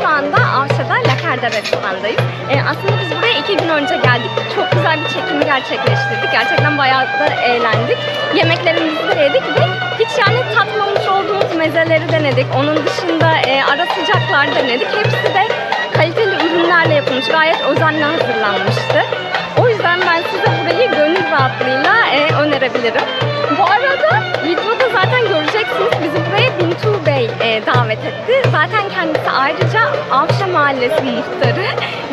Şu anda Avşa'da Laker'de restorandayız. Ee, aslında biz buraya iki gün önce geldik. Çok güzel bir çekimi gerçekleştirdik. Gerçekten bayağı da eğlendik. Yemeklerimizi de yedik ve hiç yani tatmamış olduğumuz mezeleri denedik. Onun dışında e, ara sıcaklar denedik. Hepsi de kaliteli ürünlerle yapılmış. Gayet özenle hazırlanmıştı. O yüzden ben size burayı gönül rahatlığıyla e, önerebilirim. Bu arada videoda zaten göreceksiniz bizi Bintu Bey e, davet etti. Zaten kendisi ayrıca Avşa Mahallesi muhtarı.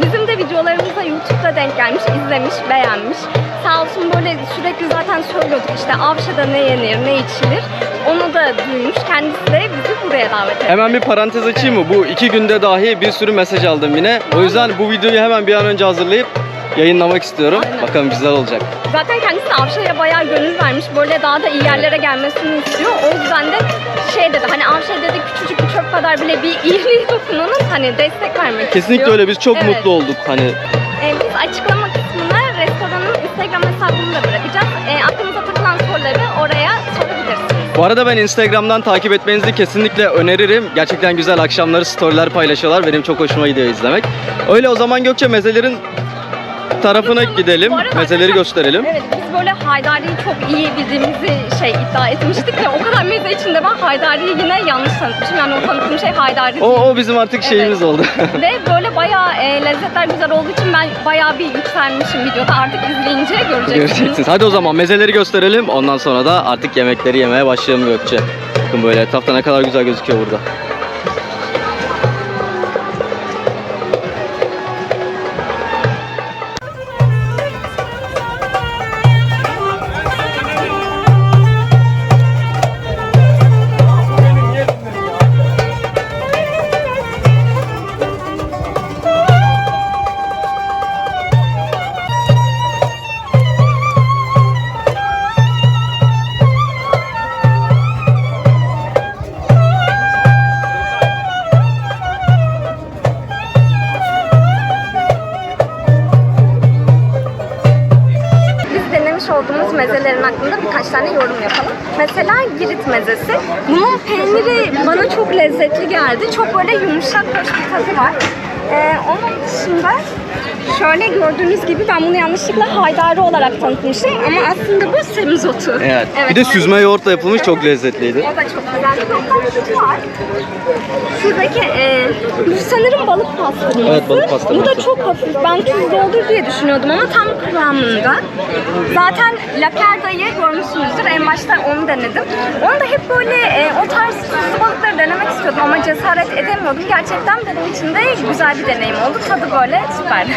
Bizim de videolarımıza YouTube'da denk gelmiş, izlemiş, beğenmiş. Sağ olsun böyle sürekli zaten söylüyorduk işte Avşa'da ne yenir, ne içilir. Onu da duymuş. Kendisi de bizi buraya davet etti. Hemen bir parantez açayım mı? Bu iki günde dahi bir sürü mesaj aldım yine. O yüzden bu videoyu hemen bir an önce hazırlayıp yayınlamak istiyorum. Aynen. Bakalım güzel olacak. Zaten kendisi Avşa'ya bayağı gönül vermiş. Böyle daha da iyi yerlere gelmesini istiyor. O yüzden de şey dedi hani Avşa dedi küçücük bir çöp kadar bile bir iyiliği dokunanın hani destek vermek Kesinlikle istiyor. öyle. Biz çok Evet. mutlu olduk. Hani Ee, biz açıklama kısmına restoranın Instagram hesabını da bırakacağız. Ee, aklınıza takılan soruları oraya sorabilirsiniz. bu arada ben Instagram'dan takip etmenizi kesinlikle öneririm. Gerçekten güzel akşamları storyler paylaşıyorlar. Benim çok hoşuma gidiyor izlemek. Öyle o zaman Gökçe mezelerin tarafına gidelim. Bu arada Mezeleri gösterelim. Evet biz böyle Haydari'yi çok iyi bildiğimizi şey iddia etmiştik de o kadar meze içinde ben Haydari'yi yine yanlış tanıtmışım. Yani o tanıttığım şey Haydari O, o bizim artık şeyimiz oldu. Ve böyle bayağı e, lezzetler güzel olduğu için ben bayağı bir yükselmişim videoda. Artık izleyince göreceksiniz. Göreceksiniz. Hadi o zaman mezeleri gösterelim. Ondan sonra da artık yemekleri yemeye başlayalım Gökçe. Bakın böyle etrafta ne kadar güzel gözüküyor burada. Denemiş olduğumuz mezelerin hakkında birkaç tane yorum yapalım. Mesela Girit mezesi. Bunun peyniri bana çok lezzetli geldi. Çok böyle yumuşak hoş bir tadı var. Ee, onun dışında şöyle gördüğünüz gibi ben bunu yanlışlıkla haydari olarak tanıtmışım ama aslında bu semizotu. Evet. bir de süzme yoğurtla yapılmış çok lezzetliydi. O da çok güzel. Bir de var. Şuradaki e, bu sanırım balık pastırması. Evet, balık pastırması. Bu da çok hafif. Ben tuzlu olur diye düşünüyordum ama tam kıvamında. Zaten lakerdayı görmüşsünüzdür. En başta onu denedim. Onu da hep böyle e, o tarz tuzlu balıkları denemek istiyordum ama cesaret edemiyordum. Gerçekten benim için de güzel bir deneyim oldu. Tadı böyle süper.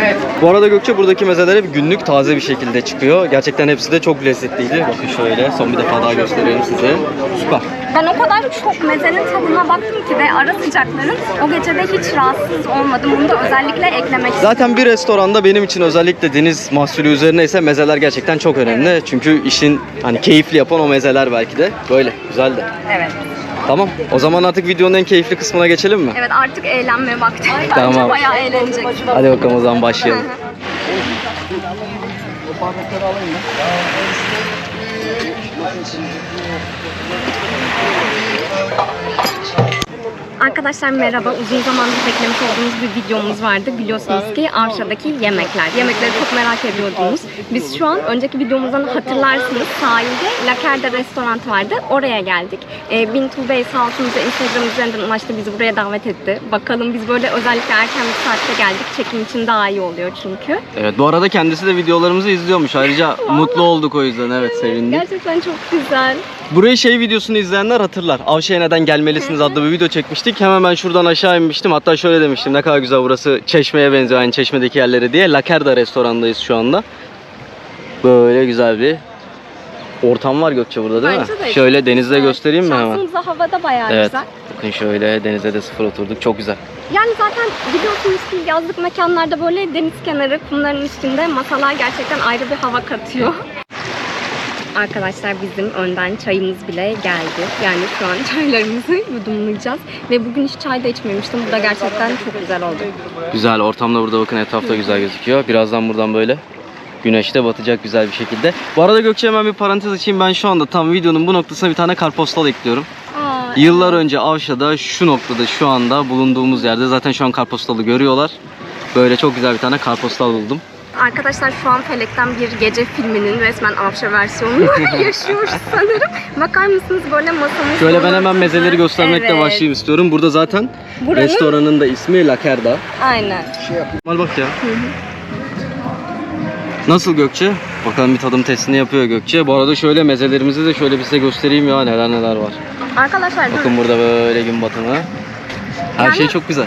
Evet. Bu arada Gökçe buradaki mezeler hep günlük taze bir şekilde çıkıyor. Gerçekten hepsi de çok lezzetliydi. Bakın şöyle son bir defa daha göstereyim size. Süper. Ben o kadar çok mezenin tadına baktım ki ve ara sıcakların o gecede hiç rahatsız olmadım. Bunu da özellikle eklemek istedim. Zaten bir restoranda benim için özellikle deniz mahsulü üzerine ise mezeler gerçekten çok önemli. Çünkü işin hani keyifli yapan o mezeler belki de. Böyle güzel de. Evet. Tamam. O zaman artık videonun en keyifli kısmına geçelim mi? Evet artık eğlenme vakti. Tamam. Bence bayağı eğlenecek. Hadi bakalım o zaman başlayalım. Arkadaşlar merhaba. Uzun zamandır beklemiş olduğumuz bir videomuz vardı. Biliyorsunuz ki Avşa'daki yemekler. Yemekleri çok merak ediyordunuz. Biz şu an önceki videomuzdan hatırlarsınız sahilde La Carda restoran vardı. Oraya geldik. E, Bintu Bey sağ olsun bize Instagram üzerinden ulaştı. Bizi buraya davet etti. Bakalım biz böyle özellikle erken bir saatte geldik. Çekim için daha iyi oluyor çünkü. Evet bu arada kendisi de videolarımızı izliyormuş. Ayrıca mutlu olduk o yüzden. Evet sevindik. Gerçekten çok güzel. Burayı şey videosunu izleyenler hatırlar. Avşa'ya neden gelmelisiniz adlı bir video çekmiştik. Hemen ben şuradan aşağı inmiştim. Hatta şöyle demiştim. Ne kadar güzel burası çeşmeye benziyor. Aynı çeşmedeki yerlere diye. La Carda restorandayız şu anda. Böyle güzel bir ortam var Gökçe burada değil Bence mi? de. Şöyle denizde Evet, göstereyim mi hemen? Şansımız da havada bayağı Evet. güzel. Bakın şöyle denize de sıfır oturduk. Çok güzel. Yani zaten biliyorsunuz ki yazlık mekanlarda böyle deniz kenarı kumların üstünde masalar gerçekten ayrı bir hava katıyor. Arkadaşlar bizim önden çayımız bile geldi. Yani şu an çaylarımızı yudumlayacağız. Ve bugün hiç çay da içmemiştim. Bu da gerçekten çok güzel oldu. Güzel ortamda burada bakın etrafta güzel gözüküyor. Birazdan buradan böyle güneşte batacak güzel bir şekilde. Bu arada Gökçe hemen bir parantez açayım. Ben şu anda tam videonun bu noktasına bir tane karpostal ekliyorum. Aa, Yıllar önce Avşa'da şu noktada şu anda bulunduğumuz yerde zaten şu an karpostalı görüyorlar. Böyle çok güzel bir tane karpostal buldum. Arkadaşlar şu an Felek'ten bir gece filminin resmen Avşa versiyonunu yaşıyoruz sanırım. Bakar mısınız böyle masamız Şöyle ben hemen mezeleri göstermekle Evet. başlayayım istiyorum. Burada zaten Buranın- restoranın da ismi La Carda. Aynen. Al bak ya. Nasıl Gökçe? Bakalım bir tadım testini yapıyor Gökçe. Bu arada şöyle mezelerimizi de şöyle bir size göstereyim ya neler neler var. Arkadaşlar dur. Bakın burada böyle gün batımı. Her Yani- şey çok güzel.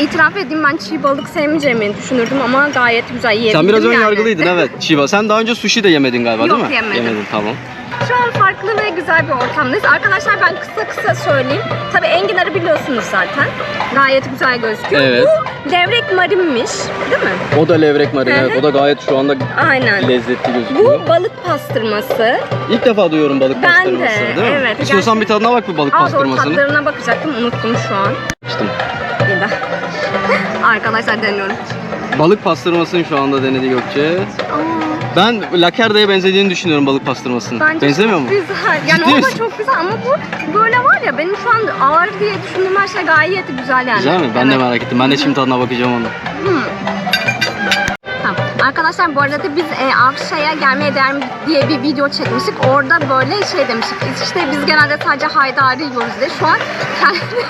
İtiraf edeyim ben çiğ balık sevmeyeceğimi düşünürdüm ama gayet güzel yiyebildim Sen biraz ön yani. yargılıydın evet. Şiva sen daha önce sushi de yemedin galiba Yok, değil mi? yemedim. Yemedin tamam. Şu an farklı ve güzel bir ortamdayız. Arkadaşlar ben kısa kısa söyleyeyim. Tabii enginarı biliyorsunuz zaten. Gayet güzel gözüküyor. Evet. Bu levrek marinmiş değil mi? O da levrek marin evet. O da gayet şu anda Aynen. lezzetli gözüküyor. Bu balık pastırması. İlk defa duyuyorum balık Ben de, pastırması değil mi? evet. İstiyorsan bir tadına bak bir balık Aa doğru pastırmasının. tatlarına bakacaktım unuttum şu an. İçtim. Arkadaşlar deniyorum. Balık pastırmasını şu anda denedi Gökçe. Ben lakerdaya benzediğini düşünüyorum balık pastırmasının. bence Benzemiyor çok mu? güzel. Yani Ciddi o da misin? çok güzel ama bu böyle var ya benim şu an ağır diye düşündüğüm her şey gayet güzel yani. Güzel mi? Ben de Evet. merak ettim. Ben de şimdi tadına bakacağım onu. Tamam. Arkadaşlar bu arada biz e, Avşa'ya gelmeye değer mi diye bir video çekmiştik. Orada böyle şey demiştik. İşte biz genelde sadece haydari yiyoruz diye. Şu an kendi-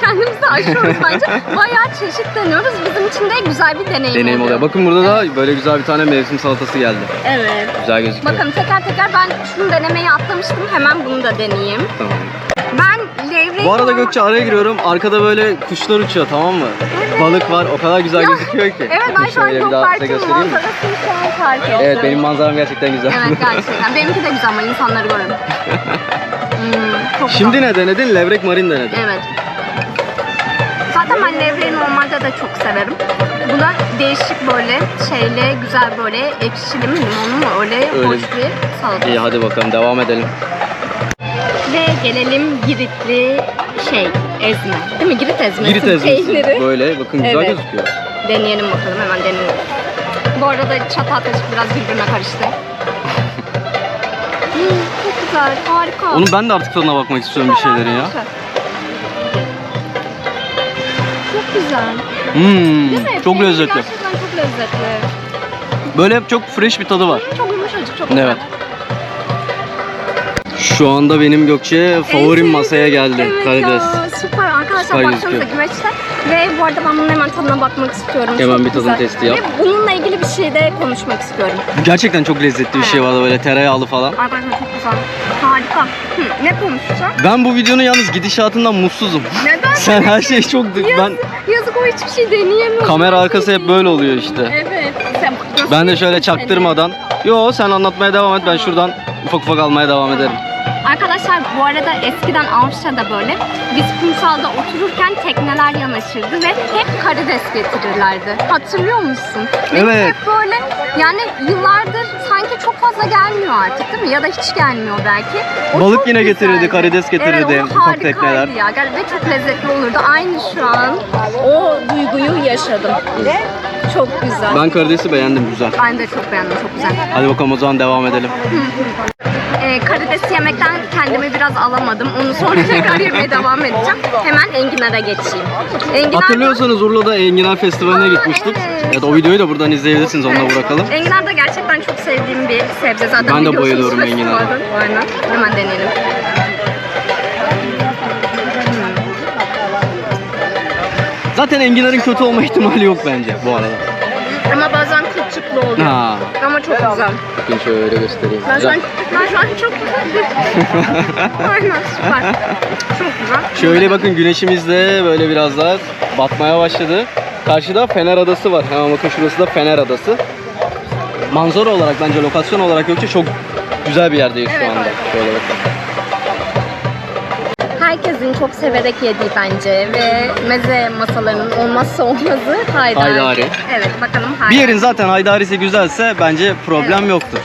kendimizi aşıyoruz bence. Bayağı çeşit deniyoruz. Bizim için de güzel bir deneyim, Deneyim oluyor. Bakın burada da böyle güzel bir tane mevsim salatası geldi. Evet. Güzel gözüküyor. Bakın teker teker ben şunu denemeyi atlamıştım. Hemen bunu da deneyeyim. Tamam. Ben levreyi Bu arada Gökçe araya giriyorum. Arkada böyle kuşlar uçuyor tamam mı? Balık var. O kadar güzel gözüküyor ki. Evet ben şu an Şöyle bir daha size farklı göstereyim mi? manzarasını şu an fark ettim. Evet benim manzaram gerçekten güzel. Evet gerçekten. Benimki de güzel ama insanları görün. Hmm, çok Şimdi güzel. ne denedin? Levrek marin denedin. Evet. Zaten ben levreyi normalde de çok severim. Bu da değişik böyle şeyle güzel böyle ekşili mi limonlu mu öyle, Öyle. hoş bir salata. İyi hadi bakalım devam edelim. Ve gelelim Giritli şey ezme. Değil mi? Girit ezmesi. Girit ezmesi. Peyniri. Böyle bakın güzel Evet. gözüküyor. Deneyelim bakalım hemen deneyelim. Bu arada çatal kaşık biraz birbirine karıştı. Hmm, çok güzel, harika. Onu ben de artık tadına bakmak istiyorum bir şeylerin ya. Çok güzel. Hmm, Değil mi? çok Peynir lezzetli. Gerçekten çok lezzetli. Böyle çok fresh bir tadı var. Çok yumuşacık, çok güzel. Evet. Şu anda benim Gökçe favorim masaya geldi. Evet Karides. ya süper arkadaşlar Süper baksanıza güveçte. Ve bu arada ben bunun hemen tadına bakmak istiyorum. Hemen Çok bir tadım güzel. testi yap. Ve bununla ilgili bir şey de konuşmak istiyorum. Gerçekten çok lezzetli bir şey vardı böyle tereyağlı falan. Arkadaşlar çok güzel. Harika. Hı, ne konuşacağım? Ben bu videonun yalnız gidişatından mutsuzum. Neden? Sen her şey çok... Ben Yazık, yazık o hiçbir şey deneyemiyor. kamera arkası hep böyle oluyor işte. Evet. Sen Ben de şöyle çaktırmadan. Yo sen anlatmaya devam et ben şuradan ufak ufak almaya devam ederim. Arkadaşlar bu arada eskiden Avşa'da böyle biz kumsalda otururken tekneler yanaşırdı ve hep karides getirirlerdi. Hatırlıyor musun? Benim Evet. Hep böyle yani yıllardır sanki çok fazla gelmiyor artık değil mi? Ya da hiç gelmiyor belki. O Balık yine getirirdi, güzeldi. karides getirirdi, Evet, o harikaydı tekneler. ya. Ve çok lezzetli olurdu. Aynı şu an o duyguyu yaşadım. Çok güzel. Ben, Ben karidesi beğendim güzel. de çok beğendim. Çok güzel. Hadi bakalım o zaman devam edelim. Ee, karides yemekten kendimi biraz alamadım. Onu sonra tekrar yemeye devam edeceğim. Hemen enginara geçeyim. Enginar Hatırlıyorsanız Urla'da Enginar Festivaline Aa, gitmiştik. evet. Evet o videoyu da buradan izleyebilirsiniz onu da bırakalım. Enginar da gerçekten çok sevdiğim bir sebze. Zaten Ben de bayılıyorum enginara. Aynen. Hemen deneyelim. Zaten enginarın kötü olma ihtimali yok bence bu arada. Ama bazen kılçıklı oluyor. Ha. Ama çok güzel. Bakın şöyle göstereyim. Ben şu an, Güzel. ben şu an çok Aynen süper. Çok güzel. Şöyle bakın güneşimiz de böyle biraz daha batmaya başladı. Karşıda Fener Adası var. Hemen bakın şurası da Fener Adası. Manzara olarak bence lokasyon olarak Gökçe çok güzel bir yerdeyiz Evet. şu anda. Şöyle bakın. Herkesin çok severek yediği bence ve meze masalarının olmazsa olmazı haydari. Haydari. Evet bakalım Bir haydari. yerin zaten haydarisi güzelse bence problem yoktur.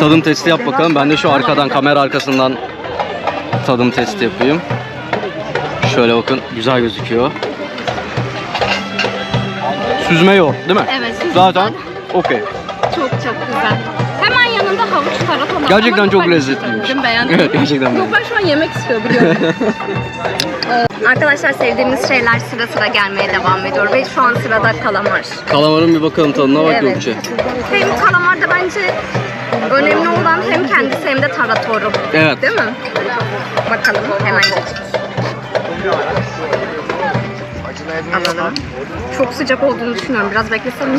Tadım testi yap bakalım. Ben de şu arkadan kamera arkasından tadım testi yapayım. Şöyle bakın güzel gözüküyor. Süzme yoğurt değil mi? Evet, süzme Zaten okey. Çok çok güzel. Var. Gerçekten Ama çok ben lezzetliymiş. istedim, Beğendim. Evet, gerçekten Yok ben şu an yemek istiyorum biliyorum. Ee, Arkadaşlar sevdiğimiz şeyler sıra sıra gelmeye devam ediyor ve şu an sırada kalamar. Kalamarın bir bakalım tadına bak Gökçe. Hem kalamarda bence önemli olan hem kendisi hem de taratoru. Evet. Değil mi? Bakalım hemen geçeceğiz. Alalım. Çok sıcak olduğunu düşünüyorum. Biraz beklesem mi?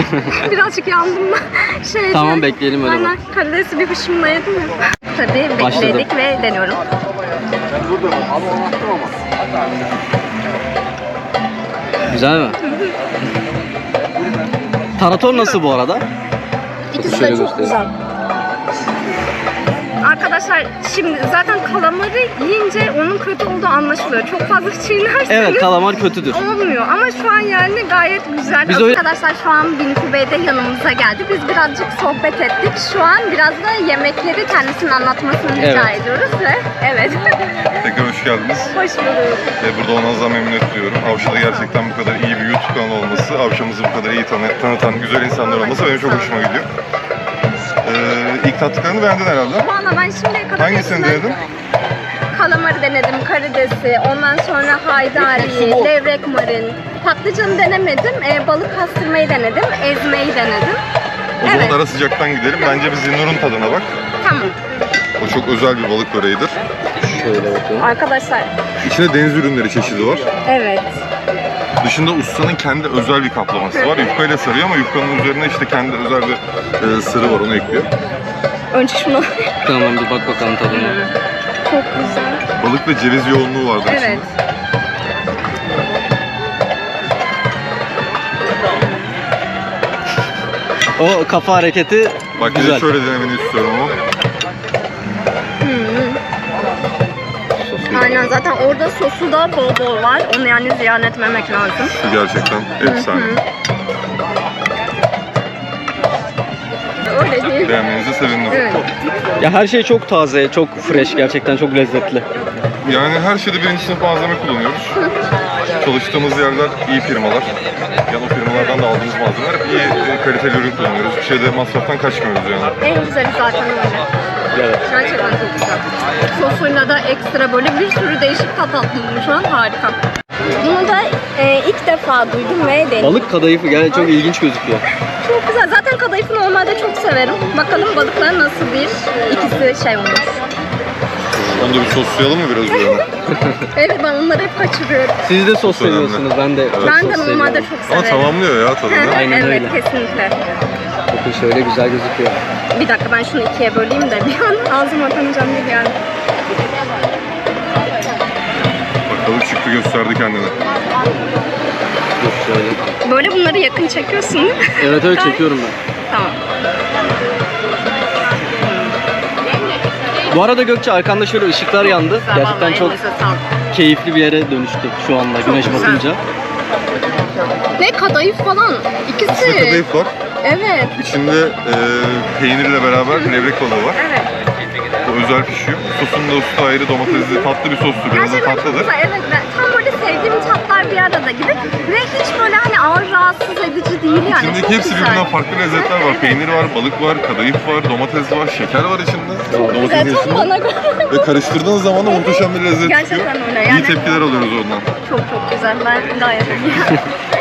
Birazcık yandım ben. Şeyde, Tamam, bekleyelim öyle Aynen. Karidesi bir hışımla yedim ya. Tabii bekledik ve deniyorum. Güzel mi? Tarator nasıl bu arada? İkisi Şöyle de çok göstereyim. güzel. Arkadaşlar şimdi zaten kalamarı yiyince onun kötü olduğu anlaşılıyor. Çok fazla çiğnerseniz Evet kalamar kötüdür. olmuyor ama şu an yani gayet güzel. Biz o- Arkadaşlar şu an Bintu Bey de yanımıza geldi. Biz birazcık sohbet ettik. Şu an biraz da yemekleri kendisinin anlatmasını rica Evet. ediyoruz ve evet. Tekrar hoş geldiniz. Hoş bulduk. Ve burada olmanızdan memnuniyet duyuyorum. Avşa'da gerçekten bu kadar iyi bir YouTube kanalı olması, Avşa'mızı bu kadar iyi tanı- tanıtan güzel insanlar olması benim çok hoşuma gidiyor. Ee, ilk tattıklarını beğendin herhalde. Valla ben şimdiye kadar Hangisini hepsinden denedin? Kalamarı denedim, karidesi, ondan sonra haydari, levrek marin. Patlıcanı denemedim, e, balık pastırmayı denedim, ezmeyi denedim. O zaman Evet. ara sıcaktan gidelim. Bence bir Zinnur'un tadına bak. Tamam. O çok özel bir balık böreğidir. Şöyle bakın. Arkadaşlar, İçinde deniz ürünleri çeşidi var. evet. Dışında ustanın kendi özel bir kaplaması var. Yufkayla sarıyor ama yufkanın üzerine işte kendi özel bir e, sırrı var onu ekliyor. Önce şunu. Tamam bir bak bakalım tadına. Çok güzel. Balık ve ceviz yoğunluğu vardır Evet. içinde. O kafa hareketi Bak bir de güzel. şöyle denemeni istiyorum ama. Aynen zaten orada sosu da bol bol var. Onu yani ziyan etmemek lazım. Şu gerçekten efsane. Öyle değil. Beğenmenize sevindim. Evet. Ya her şey çok taze, çok fresh, gerçekten çok lezzetli. Yani her şeyde birinci sınıf malzeme kullanıyoruz. Çalıştığımız yerler iyi firmalar. Yani o firmalardan da aldığımız malzemeler iyi e, kaliteli ürün kullanıyoruz. Bir şeyde masraftan kaçmıyoruz yani. En güzeli zaten öyle. Evet. Gerçekten çok güzel. Sosuyla da ekstra böyle bir sürü değişik tat attım şu an harika. Bunu da e, ilk defa duydum ve denedim. Balık kadayıfı gel çok ilginç gözüküyor. Çok güzel. Zaten kadayıfı normalde çok severim. Bakalım balıklar nasıl bir ikisi şey olmuş. Onu da bir soslayalım mı biraz üzerine? Evet ben onları hep kaçırıyorum. Siz de sos Çok önemli. seviyorsunuz, ben de çok Ben sos de seviyorum. normalde çok Ama severim. tamamlıyor ya tadını. Aynen evet öyle. kesinlikle. Bakın şöyle güzel gözüküyor. Bir dakika ben şunu ikiye böleyim de bir an ağzıma atamayacağım diye geldi. Bak balık çıktı gösterdi kendini. Dur şöyle. Böyle bunları yakın çekiyorsun değil mi? Evet evet çekiyorum ben. Tamam. Bu arada Gökçe arkanda şöyle ışıklar yandı. Güzel, Gerçekten vallahi çok elinize sağlık. keyifli bir yere dönüştü şu anda güneş güzel. batınca. Ve kadayıf falan. İkisi. kadayıf var. Evet. İçinde e, peynirle beraber levrek balığı var. Evet. Bu özel pişiyor. Sosun da üstü ayrı domatesli tatlı bir sostur. Biraz da çok tatlıdır. güzel. Evet. Ben, tam böyle sevdiğim tatlar bir arada gibi. Ve hiç böyle hani ağır rahatsız edici değil yani. İçindeki çok hepsi güzel. birbirinden farklı lezzetler var. Peynir var, balık var, kadayıf var, domates var, şeker var içinde. Domatesin Güzel, tam bana göre. Ve karıştırdığınız zaman da muhteşem bir lezzet Gerçekten çıkıyor. öyle. Yani- İyi tepkiler alıyoruz ondan. Çok çok güzel. Ben gayet iyi.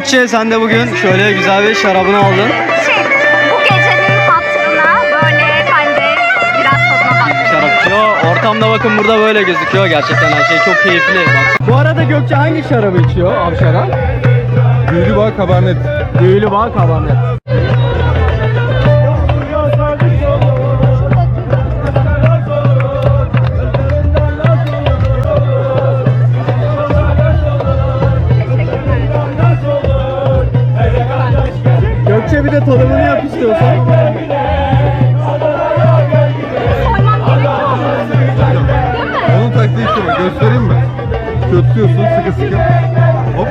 Gökçe sen de bugün şöyle güzel bir şarabını aldın. Şey, bu gecenin hatırına böyle ben de biraz tadına baktım. Şarap içiyor. Ortamda bakın burada böyle gözüküyor. Gerçekten her şey çok keyifli. Bak. Bu arada Gökçe hangi şarabı içiyor Avşar'a? Büyülü bağ kabarnet. Büyülü bağ kabarnet. Bir de tadımını yap istiyorsan. Onun taktiği şu? Göstereyim mi? Kötüyorsun sıkı sıkı. Hop.